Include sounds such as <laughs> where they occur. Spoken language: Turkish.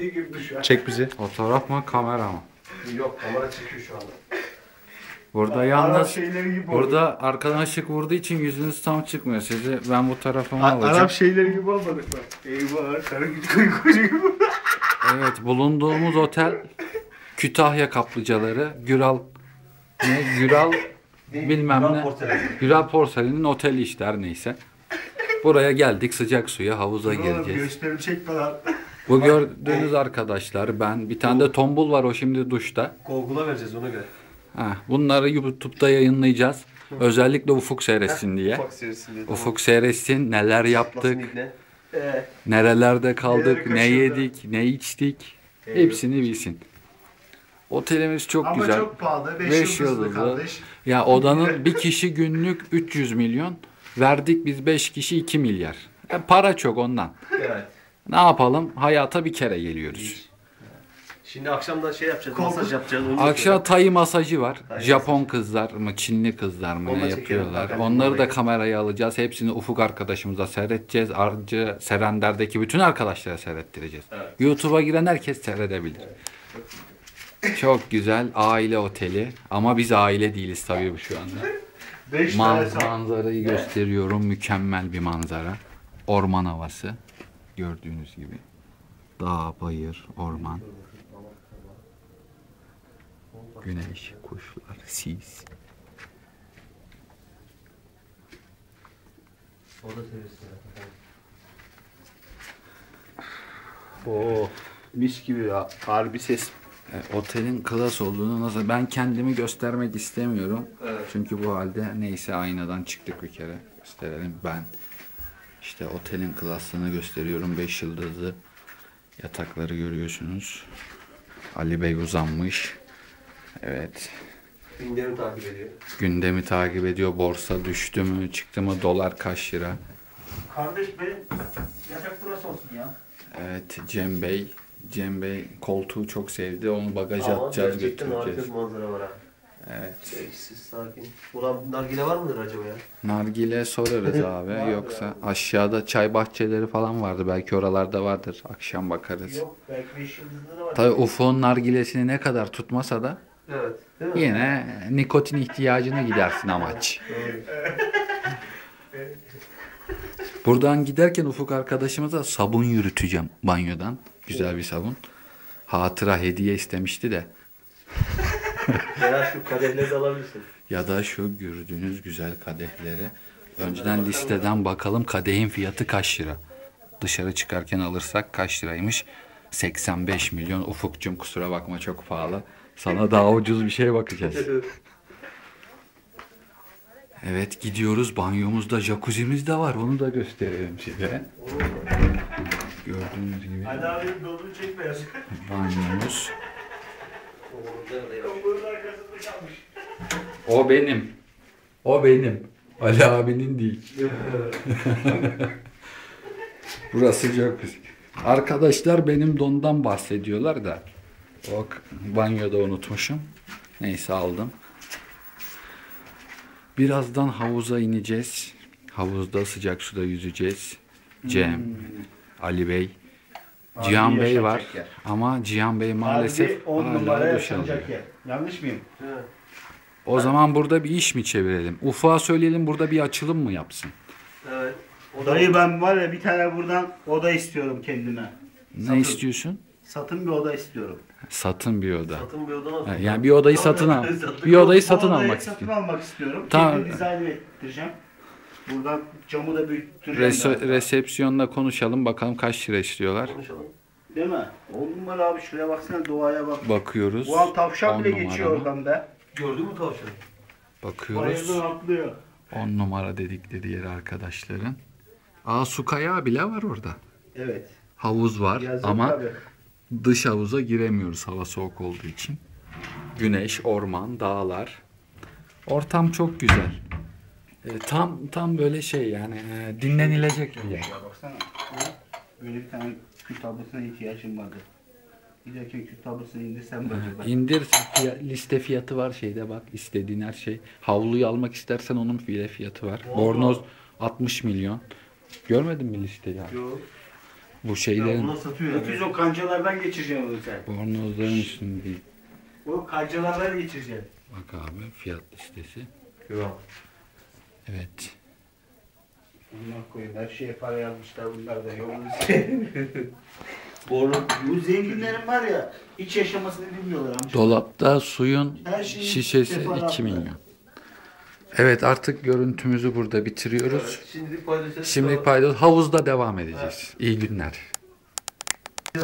Gibi. Çek bizi. <laughs> Fotoğraf mı kamera mı? Yok kamera çekiyor şu anda. Burada Arap yalnız gibi oldu. burada arkadan ışık vurduğu için yüzünüz tam çıkmıyor. Sizi ben bu tarafıma alacağım. Arap şeyleri gibi olmadık mı? Eyvah karı gibi. Evet bulunduğumuz otel Kütahya kaplıcaları Güral ne Güral bilmem ne Güral Porselen'in oteli işte her neyse. Buraya geldik sıcak suya havuza Oğlum gireceğiz. gösterim çekme lan. Bu gördüğünüz arkadaşlar ben bir tane de tombul var o şimdi duşta. Google'a vereceğiz ona göre. Ha, bunları YouTube'da yayınlayacağız. Özellikle Ufuk seyretsin diye. Ufak serisinde. Ufuk seyretsin neler yaptık, Ne? Ee, nerelerde kaldık, Neleri ne kaçırdı. yedik, ne içtik. Hepsini bilsin. Otelimiz çok ama güzel. çok pahalı. 5 Beş yıldızlı yıldızlı. kardeş. Ya odanın bir kişi günlük 300 milyon. Verdik biz 5 kişi 2 milyar. E, para çok ondan. Evet. Ne yapalım? Hayata bir kere geliyoruz. Şimdi akşam da şey yapacağız, Kol- masaj yapacağız. onu Akşam tayı masajı var. Tay Japon kızlar mı, Çinli kızlar mı Onu ne yapıyorlar. zaten. Onları da kameraya alacağız. Hepsini Ufuk arkadaşımıza seyredeceğiz. Arcı Serender'deki bütün arkadaşlara seyrettireceğiz. Evet. YouTube'a giren herkes seyredebilir. Çok güzel aile oteli ama biz aile değiliz tabii şu anda. <laughs> 5 tane Man- manzarayı gösteriyorum. Mükemmel bir manzara. Orman havası. Gördüğünüz gibi. Dağ, bayır, orman. Güneş, kuşlar, sis. O da serisi. Oo, mis gibi ya. Harbi ses. E, otelin klas olduğunu nasıl ben kendimi göstermek istemiyorum. Evet. Çünkü bu halde neyse aynadan çıktık bir kere. Gösterelim ben. İşte otelin klaslığını gösteriyorum. 5 yıldızlı yatakları görüyorsunuz. Ali Bey uzanmış. Evet. Gündemi takip ediyor. Gündemi takip ediyor. Borsa düştü mü, çıktı mı, dolar kaç lira? Kardeş benim yatak burası olsun ya. Evet Cem Bey. Cem Bey koltuğu çok sevdi. Onu bagaja Ama atacağız, gerçekten harika götüreceğiz. bir manzara var ha. Evet. Sessiz, sakin. Ulan nargile var mıdır acaba ya? Nargile sorarız <laughs> abi. Yoksa aşağıda çay bahçeleri falan vardı. Belki oralarda vardır. Akşam bakarız. Yok belki 5 yıldızlı da var. Tabii UFO'nun nargilesini ne kadar tutmasa da Evet. Değil mi? yine nikotin ihtiyacını gidersin amaç. <laughs> <laughs> Buradan giderken Ufuk arkadaşımıza sabun yürüteceğim banyodan. Güzel bir sabun. Hatıra hediye istemişti de. Veya şu kadehleri de alabilirsin. Ya da şu gördüğünüz güzel kadehleri. Önceden listeden bakalım kadehin fiyatı kaç lira. Dışarı çıkarken alırsak kaç liraymış? 85 milyon. Ufukcum kusura bakma çok pahalı. Sana daha ucuz bir şey bakacağız. Evet gidiyoruz. Banyomuzda jacuzzi'miz de var. Onu da gösterelim size. Gördüğünüz gibi Hadi abi dolunu çekmez. banyomuz. O benim. O benim. Ali abinin değil. <laughs> Burası jacuzzi. Arkadaşlar benim dondan bahsediyorlar da. O banyoda unutmuşum. Neyse aldım. Birazdan havuza ineceğiz. Havuzda sıcak suda yüzeceğiz. Cem, Ali Bey, Cihan Bey var. yer. Ama Cihan Bey maalesef Harbi 10 hala numara yaşanacak yer. Yanlış mıyım? O zaman burada bir iş mi çevirelim? Ufuk'a söyleyelim burada bir açılım mı yapsın? Evet. O da Dayı ben var ya bir tane buradan oda istiyorum kendime. Ne Satın. istiyorsun? Satın bir oda istiyorum. Satın bir oda. satın bir oda nasıl? Yani bir odayı satın al. Satın- Bir odayı satın odayı almak satın istiyorum. almak istiyorum. Tamam. Kendim dizayn ettireceğim. Buradan camı da büyüttüreceğim. Reso- ben. resepsiyonda konuşalım bakalım kaç lira istiyorlar. Konuşalım. Değil mi? On numara abi şuraya baksana doğaya bak. Bakıyoruz. Bu an tavşan On bile numara geçiyor mı? oradan be. Gördün mü tavşanı? Bakıyoruz. Bayırdan atlıyor. 10 numara dedikleri yeri arkadaşların. Aa su kayağı bile var orada. Evet. Havuz var Yazık ama tabii. dış havuza giremiyoruz hava soğuk olduğu için. Güneş, orman, dağlar. Ortam çok güzel. E, tam tam böyle şey yani e, dinlenilecek bir yer. Ya baksana. Böyle bir tane kül tablosuna ihtiyacım vardı. Giderken kül tablosunu indirsem mi acaba? İndir fiya- liste fiyatı var şeyde bak istediğin her şey. Havluyu almak istersen onun bile fiyatı var. Bornoz 60 milyon. Görmedin mi listeyi? abi? Yok. Bu şeylerin Buna satıyor Öküz yani. o kancalardan geçireceksin onu sen. bornozların üstünde değil. O kancalardan geçireceksin. Bak abi fiyat listesi. Kral. Evet. Bunlar koyun her şeye para yazmışlar bunlar da yolunu <laughs> Borlu. Bu zenginlerin var ya hiç yaşamasını bilmiyorlar amca. Dolapta suyun Her şişesi separatlı. 2 milyon. Evet artık görüntümüzü burada bitiriyoruz. Şimdi paylaşacağız. Şimdi paydos havuzda devam edeceğiz. İyi günler.